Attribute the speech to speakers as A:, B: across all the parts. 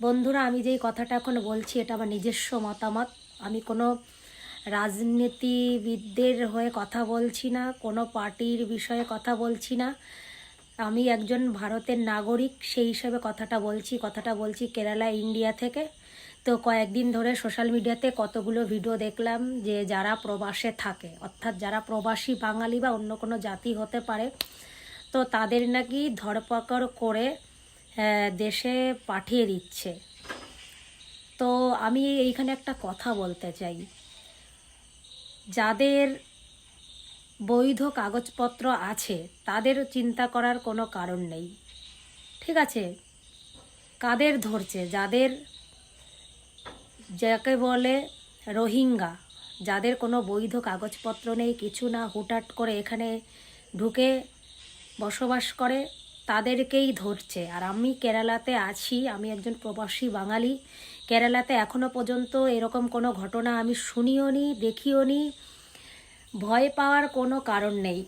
A: বন্ধুরা, আমি যেই কথাটা এখন বলছি, এটা আমার নিজস্ব মতামত। আমি কোনো রাজনীতিবিদদের হয়ে কথা বলছি না, কোনো পার্টির বিষয়ে কথা বলছি না। আমি একজন ভারতের নাগরিক, সেই হিসাবে কথাটা বলছি। কথাটা বলছি কেরালা, ইন্ডিয়া থেকে। তো কয়েকদিন ধরে সোশ্যাল মিডিয়াতে কতগুলো ভিডিও দেখলাম যে যারা প্রবাসে থাকে, অর্থাৎ যারা প্রবাসী বাঙালি বা অন্য কোনো জাতি হতে পারে, তো তাদের নাকি ধরপাকড় করে দেশে পাঠিয়ে দিচ্ছে। তো আমি এইখানে একটা কথা বলতে চাই। যাদের বৈধ কাগজপত্র আছে, তাদের চিন্তা করার কোনো কারণ নেই। ঠিক আছে? কাদের ধরছে? যাদের যাকে বলে রোহিঙ্গা, যাদের কোনো বৈধ কাগজপত্র নেই, কিছু না, হুটহাট করে এখানে ঢুকে বসবাস করে তাদেরকেই ধরছে। আর আমি কেরালাতে আছি, আমি একজন প্রবাসী বাঙালি। কেরালাতে এখনও পর্যন্ত এরকম কোনো ঘটনা আমি শুনিও নি দেখিও নি ভয় পাওয়ার কোনো কারণ নেই।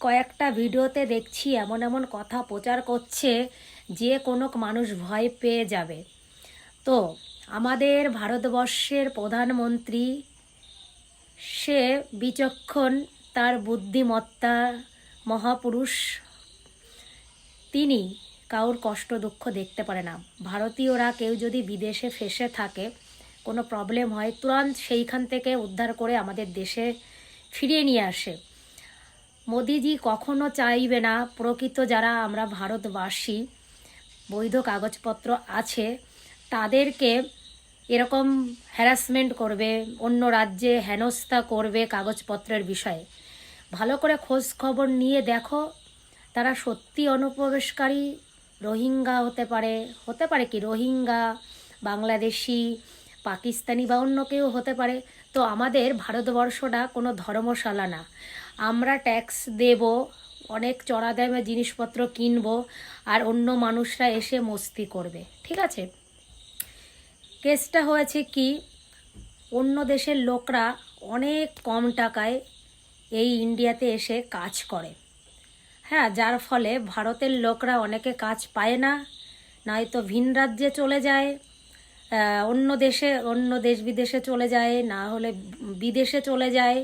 A: কয়েকটা ভিডিওতে দেখছি এমন এমন কথা প্রচার করছে, যে কোনো মানুষ ভয় পেয়ে যাবে। তো, আমাদের ভারতবর্ষের প্রধানমন্ত্রী, সে বিচক্ষণ, তার বুদ্ধিমত্তা, মহাপুরুষ তিনি কারোর কষ্ট দুঃখ দেখতে পারে না। ভারতীয়রা কেউ যদি বিদেশে ফেসে থাকে, কোনো প্রবলেম হয় তুরন্ত সেইখান থেকে উদ্ধার করে আমাদের দেশে ফিরিয়ে নিয়ে আসে। মোদিজি কখনো চাইবে না, প্রকৃত যারা আমরা ভারতবাসী, বৈধ কাগজপত্র আছে, তাদেরকে এরকম হ্যারাসমেন্ট করবে, অন্য রাজ্যে হেনস্থা করবে কাগজপত্রের বিষয়ে। ভালো করে খোঁজ খবর নিয়ে দেখো তারা সত্যি অনুপ্রবেশকারী রোহিঙ্গা হতে পারে হতে পারে কি রোহিঙ্গা, বাংলাদেশি, পাকিস্তানি বা অন্য কেউ হতে পারে। তো আমাদের ভারতবর্ষটা কোনো ধর্মশালা না। আমরা ট্যাক্স দেব, অনেক চড়া দামে জিনিসপত্র কিনবো আর অন্য মানুষরা এসে মস্তি করবে। ঠিক আছে? কেসটা হয়েছে কি, অন্য দেশের লোকরা অনেক কম টাকায় এই ইন্ডিয়াতে এসে কাজ করে। হ্যাঁ যার ফলে ভারতের লোকরা অনেকে কাজ পায় না, নয়তো ভিন রাজ্যে চলে যায় অন্য দেশে, অন্য দেশ বিদেশে চলে যায়, না হলে বিদেশে চলে যায়।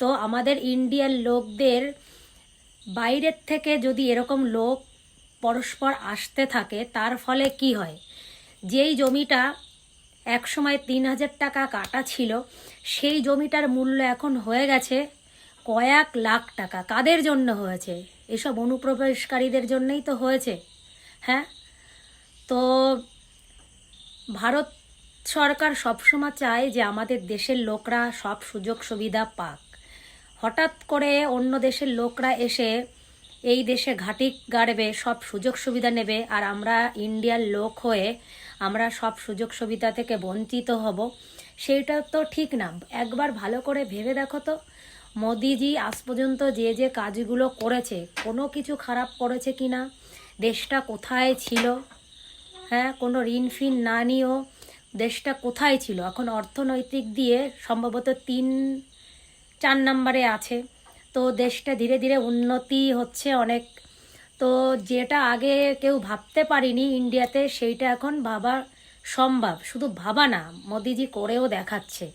A: তো আমাদের ইন্ডিয়ার লোকদের বাইরের থেকে যদি এরকম লোক পরস্পর আসতে থাকে, তার ফলে কি হয়? যেই জমিটা একসময় তিন হাজার টাকা কাটা ছিল, সেই জমিটার মূল্য এখন হয়ে গেছে কয়েক লাখ টাকা। কাদের জন্য হয়েছে? এসব অনুপ্রবেশকারীদের জন্যই তো হয়েছে হ্যাঁ? তো ভারত সরকার সবসময় চায় যে আমাদের দেশের লোকরা সব সুযোগ সুবিধা পাক। হঠাৎ করে অন্য দেশের লোকরা এসে এই দেশে ঘাঁটি গাড়বে, সব সুযোগ সুবিধা নেবে আর আমরা ইন্ডিয়ার লোক হয়ে আমরা সব সুযোগ সুবিধা থেকে বঞ্চিত হব। সেইটা তো ঠিক না। একবার ভালো করে ভেবে দেখো তো। মোদিজি আজ পর্যন্ত যে যে কাজগুলো করেছে, কোনো কিছু খারাপ করেছে কি না? দেশটা কোথায় ছিল? হ্যাঁ কোনো ঋণ ফিন না নিয়েও দেশটা কোথায় ছিল? এখন অর্থনৈতিক দিয়ে সম্ভবত তিন, চার নম্বরে আছে। তো দেশটা ধীরে ধীরে উন্নতি হচ্ছে অনেক। তো যেটা আগে কেউ ভাবতে পারিনি ইন্ডিয়াতে, সেইটা এখন ভাবা সম্ভব। শুধু ভাবা না, মোদিজি করেও দেখাচ্ছে।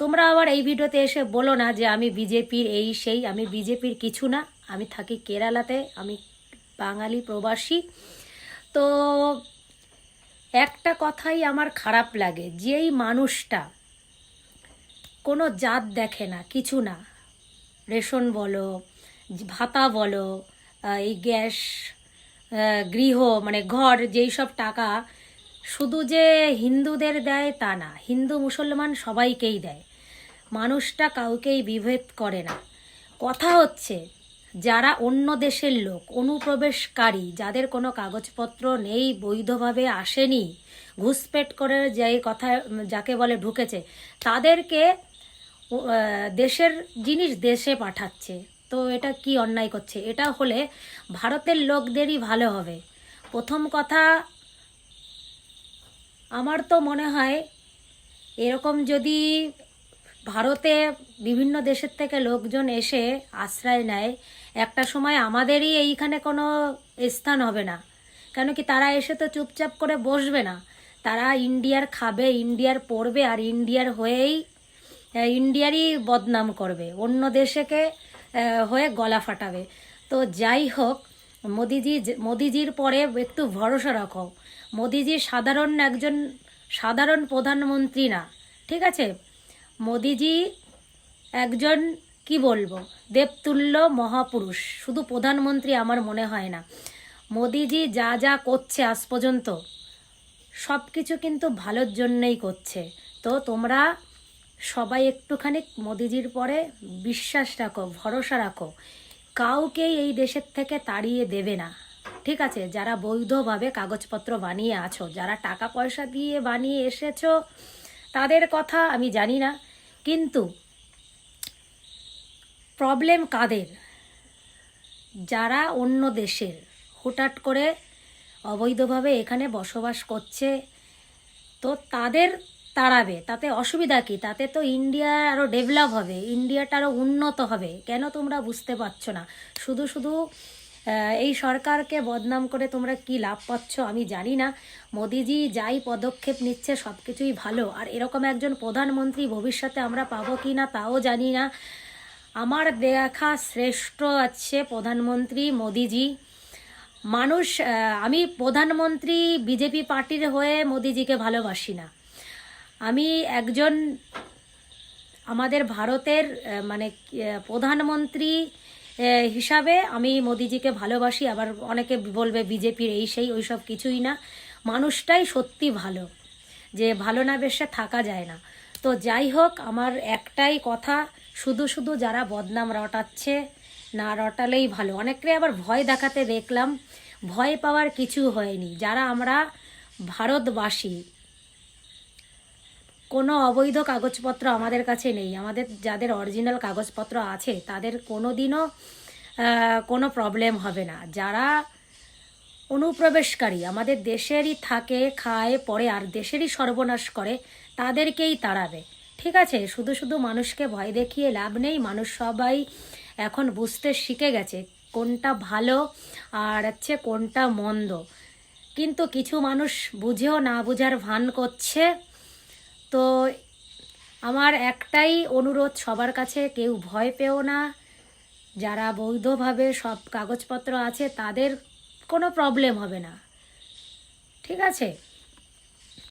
A: তোমরা আবার এই ভিডিওতে এসে বলো না যে আমি বিজেপির এই সেই, আমি বিজেপির কিছু না। আমি থাকি কেরালাতে, আমি বাঙালি প্রবাসী। তো একটা কথাই আমার খারাপ লাগে, যেই মানুষটা কোনো জাত দেখে না, কিছু না। রেশন বলো, ভাতা বলো এই গ্যাস গৃহ মানে ঘর, যেই সব টাকা, শুধু যে হিন্দুদের দেয় তা না, হিন্দু মুসলমান সবাইকেই দেয়। মানুষটা কাউকেই বিভেদ করে না। কথা হচ্ছে, যারা অন্য দেশের লোক, অনুপ্রবেশকারী, যাদের কোনো কাগজপত্র নেই, বৈধভাবে আসেনি, ঘুষপেট করে যে কথা, যাকে বলে ঢুকেছে, তাদেরকে দেশের জিনিস দেশে পাঠাচ্ছে। তো এটা কি অন্যায় করছে? এটা হলে ভারতের লোকদেরই ভালো হবে। প্রথম কথা, আমার তো মনে হয়, এরকম যদি ভারতে বিভিন্ন দেশের থেকে লোকজন এসে আশ্রয় নেয়। একটা সময় আমাদেরই এইখানে কোনো স্থান হবে না। কেন কি তারা এসে তো চুপচাপ করে বসবে না। তারা ইন্ডিয়ার খাবে, ইন্ডিয়ার পড়বে আর ইন্ডিয়ার হয়েই ইন্ডিয়ারই বদনাম করবে। অন্য দেশেকে হয়ে গলা ফাটাবে। তো যাই হোক, মোদিজি, মোদিজির পরে একটু ভরসা রাখো। মোদিজি সাধারণ একজন সাধারণ প্রধানমন্ত্রী না। ঠিক আছে? মোদিজি একজন, কি বলব, দেবতুল্য মহাপুরুষ। শুধু প্রধানমন্ত্রী আমার মনে হয় না। মোদিজি যা যা করছে আজ পর্যন্ত সব কিছু কিন্তু ভালোর জন্যই করছে। তো তোমরা সবাই একটুখানি মোদিজির পরে বিশ্বাস রাখো, ভরসা রাখো। কাউকেই এই দেশের থেকে তাড়িয়ে দেবে না। ঠিক আছে, যারা বৈধভাবে কাগজপত্র বানিয়ে আছো, যারা টাকা পয়সা দিয়ে বানিয়ে এসেছ, তাদের কথা আমি জানি না। কিন্তু প্রবলেম কাদের? যারা অন্য দেশের হুটহাট করে অবৈধভাবে এখানে বসবাস করছে, তো তাদের তাড়াবে। তাতে অসুবিধা কি? তাতে তো ইন্ডিয়া আরও ডেভেলপ হবে, ইন্ডিয়াটা আরও উন্নত হবে। কেন তোমরা বুঝতে পারছ না? শুধু শুধু এই সরকারকে বদনাম করে তোমরা কি লাভ পাচ্ছ আমি জানি না। মোদিজি যাই পদক্ষেপ নিচ্ছে সব কিছুই ভালো। আর এরকম একজন প্রধানমন্ত্রী ভবিষ্যতে আমরা পাবো কি না তাও জানি না। আমার দেখা শ্রেষ্ঠ আছে প্রধানমন্ত্রী মোদিজি। মানুষ আমি প্রধানমন্ত্রী বিজেপি পার্টির হয়ে মোদিজিকে ভালোবাসি না। আমি একজন আমাদের ভারতের মানে প্রধানমন্ত্রী হিসাবে আমি মোদিজিকে ভালোবাসি, আবার অনেকে বলবে বিজেপির এই সেই ওই সব কিছুই না। মানুষটাই সত্যি ভালো, যে ভালো না বেশে থাকা যায় না। তো যাই হোক, আমার একটাই কথা, শুধু শুধু যারা বদনাম রটাচ্ছে, না রটালেই ভালো। অনেকে আবার ভয় দেখাতে দেখলাম, ভয় পাওয়ার কিছু হয়নি। যারা আমরা ভারতবাসী কোনো অবৈধ কাগজপত্র আমাদের কাছে নেই। আমাদের যাদের অরিজিনাল কাগজপত্র আছে, তাদের কোনো দিনও কোনো প্রবলেম হবে না। যারা অনুপ্রবেশকারী, আমাদের দেশেরই থাকে, খায় পরে আর দেশেরই সর্বনাশ করে, তাদেরকেই তাড়াবে। ঠিক আছে, শুধু শুধু মানুষকে ভয় দেখিয়ে লাভ নেই, মানুষ সবাই এখন বুঝতে শিখে গেছে কোনটা ভালো আর হচ্ছে কোনটা মন্দ। কিন্তু কিছু মানুষ বুঝেও না বুঝার ভান করছে। তো আমার একটাই অনুরোধ সবার কাছে, কেউ ভয় পেও না। যারা বৈধভাবে সব কাগজপত্র আছে, তাদের কোনো প্রবলেম হবে না। ঠিক আছে?